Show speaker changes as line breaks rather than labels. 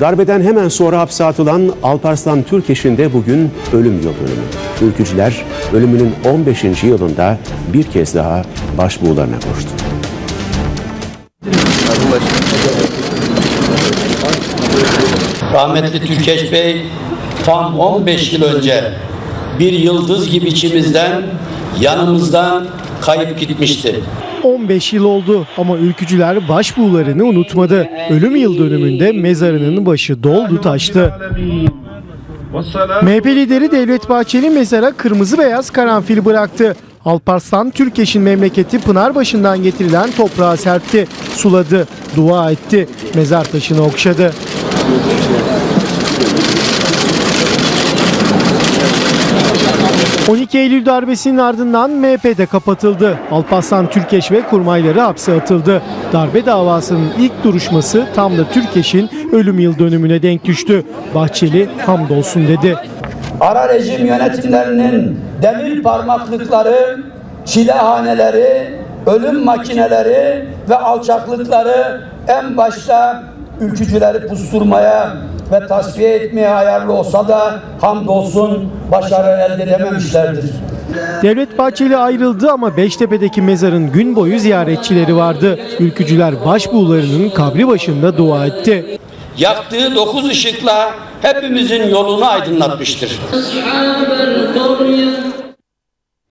Darbeden hemen sonra hapse atılan Alparslan Türkeş'in de bugün ölüm yıl dönümü. Ülkücüler ölümünün 15. yılında bir kez daha başbuğlarına koştu.
Rahmetli Türkeş Bey tam 15 yıl önce bir yıldız gibi içimizden, yanımızdan kayıp gitmişti.
15 yıl oldu ama ülkücüler başbuğlarını unutmadı. Ölüm yıl dönümünde mezarının başı doldu taştı. MHP lideri Devlet Bahçeli mezara kırmızı beyaz karanfil bıraktı. Alparslan Türkeş'in memleketi Pınarbaşı'ndan getirilen toprağa serpti, suladı, dua etti, mezar taşını okşadı. ...12 Eylül darbesinin ardından MHP'de kapatıldı. Alparslan Türkeş ve kurmayları hapse atıldı. Darbe davasının ilk duruşması tam da Türkeş'in ölüm yıl dönümüne denk düştü. Bahçeli hamdolsun dedi.
Ara rejim yönetimlerinin demir parmaklıkları, çilehaneleri, ölüm makineleri ve alçaklıkları en başta ülkücüleri pusturmaya ve tasfiye etmeye ayarlı olsa da hamdolsun başarı elde edememişlerdir.
Devlet Bahçeli ayrıldı ama Beştepe'deki mezarın gün boyu ziyaretçileri vardı. Ülkücüler başbuğlarının kabri başında dua etti.
Yaktığı dokuz ışıkla hepimizin yolunu aydınlatmıştır.